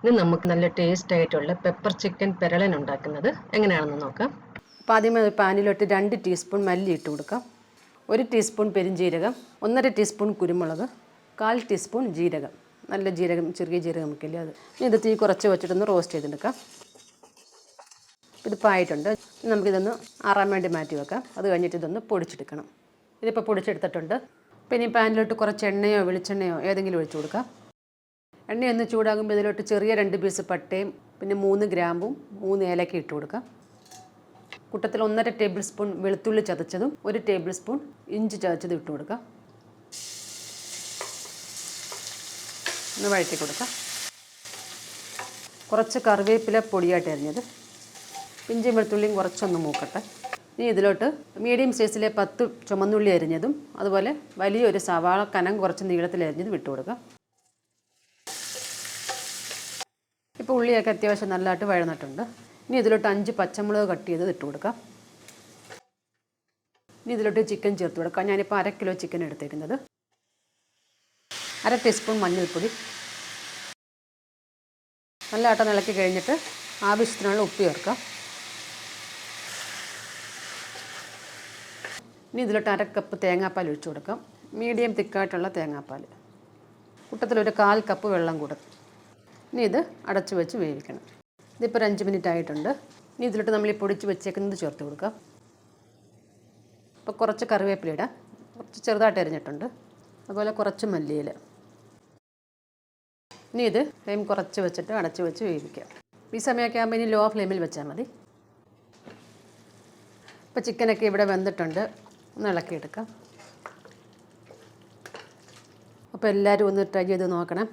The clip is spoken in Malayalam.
ഇന്ന് നമുക്ക് നല്ല ടേസ്റ്റ് ആയിട്ടുള്ള പെപ്പർ ചിക്കൻ പെരളൻ ഉണ്ടാക്കുന്നത് എങ്ങനെയാണെന്ന് നോക്കാം. അപ്പോൾ ആദ്യമേ ഒരു പാനിലോട്ട് രണ്ട് ടീസ്പൂൺ മല്ലി ഇട്ട് കൊടുക്കാം. ഒരു ടീസ്പൂൺ പെരിഞ്ജീരകം ഒന്നര ടീസ്പൂൺ കുരുമുളക് കാൽ ടീസ്പൂൺ ജീരകം. നല്ല ജീരകം ചെറിയ ജീരകം ഒക്കെയില്ലേ അത്. ഇനി ഇത് തീ കുറച്ച് വെച്ചിട്ടൊന്ന് റോസ്റ്റ് ചെയ്തെടുക്കാം. ഇതിപ്പോൾ ആയിട്ടുണ്ട്. ഇനി നമുക്കിതൊന്ന് ആറാൻ വേണ്ടി മാറ്റി വെക്കാം. അത് കഴിഞ്ഞിട്ട് ഇതൊന്ന് പൊടിച്ചെടുക്കണം. ഇതിപ്പോൾ പൊടിച്ചെടുത്തിട്ടുണ്ട്. പിന്നെ ഈ പാനിലോട്ട് കുറച്ച് എണ്ണയോ വെളിച്ചെണ്ണയോ ഏതെങ്കിലും ഒഴിച്ചു കൊടുക്കാം. എണ്ണയൊന്ന് ചൂടാകുമ്പോൾ ഇതിലോട്ട് ചെറിയ രണ്ട് പീസ് പട്ടയും പിന്നെ മൂന്ന് ഗ്രാമ്പും മൂന്ന് ഏലക്ക ഇട്ട് കൊടുക്കാം. കൂട്ടത്തിൽ ഒന്നര ടേബിൾ സ്പൂൺ വെളുത്തുള്ളി ചതച്ചതും ഒരു ടേബിൾ സ്പൂൺ ഇഞ്ചി ചതച്ചതും ഇട്ട് കൊടുക്കാം. ഒന്ന് വഴറ്റി കൊടുക്കാം. കുറച്ച് കറിവേപ്പില പൊടിയായിട്ട് അരിഞ്ഞത്. ഇഞ്ചിയും വെളുത്തുള്ളിയും കുറച്ചൊന്ന് മൂക്കട്ടെ. ഇനി ഇതിലോട്ട് മീഡിയം സൈസിലെ പത്ത് ചുമന്നുള്ളി അരിഞ്ഞതും അതുപോലെ വലിയൊരു സവാള കനം കുറച്ച് നീളത്തിൽ അരിഞ്ഞതും ഇട്ട് കൊടുക്കാം. ഇപ്പോൾ ഉള്ളിയൊക്കെ അത്യാവശ്യം നല്ലതായിട്ട് വഴന്നിട്ടുണ്ട്. ഇനി ഇതിലോട്ട് അഞ്ച് പച്ചമുളക് കട്ട് ചെയ്തത് ഇട്ട് കൊടുക്കാം. ഇനി ഇതിലോട്ട് ചിക്കൻ ചേർത്ത് കൊടുക്കാം. ഞാനിപ്പോൾ അര കിലോ ചിക്കൻ എടുത്തിരിക്കുന്നത് അര ടീസ്പൂൺ മഞ്ഞൾപ്പൊടി. നല്ല ആട്ടം ഇളക്കി കഴിഞ്ഞിട്ട് ആവശ്യത്തിനുള്ള ഉപ്പ് ചേർക്കാം. ഇനി ഇതിലോട്ട് അര കപ്പ് തേങ്ങാപ്പാൽ ഒഴിച്ചു കൊടുക്കാം. മീഡിയം തിക്കായിട്ടുള്ള തേങ്ങാപ്പാൽ. കൂട്ടത്തിലൊരു കാൽ കപ്പ് വെള്ളം കൂടും ഇനി ഇത് അടച്ചു വെച്ച് വേവിക്കണം. ഇതിപ്പോൾ ഒരു അഞ്ച് മിനിറ്റ് ആയിട്ടുണ്ട്. ഇനി ഇതിലോട്ട് നമ്മൾ ഈ പൊടിച്ച് വെച്ചേക്കുന്നത് ചേർത്ത് കൊടുക്കാം. അപ്പോൾ കുറച്ച് കറിവേപ്പില ഇടാം. കുറച്ച് ചെറുതായിട്ട് അരിഞ്ഞിട്ടുണ്ട്. അതുപോലെ കുറച്ച് മല്ലിയില. ഇനി ഇത് ഫ്ലെയിം കുറച്ച് വെച്ചിട്ട് അടച്ച് വെച്ച് വേവിക്കാം. ഈ സമയമൊക്കെ ആകുമ്പോൾ ഇനി ലോ ഫ്ലെയിമിൽ വെച്ചാൽ മതി. ഇപ്പോൾ ചിക്കനൊക്കെ ഇവിടെ വെന്തിട്ടുണ്ട്. ഒന്ന് ഇളക്കിയെടുക്കാം. അപ്പോൾ എല്ലാവരും ഒന്ന് ട്രൈ ചെയ്ത് നോക്കണം.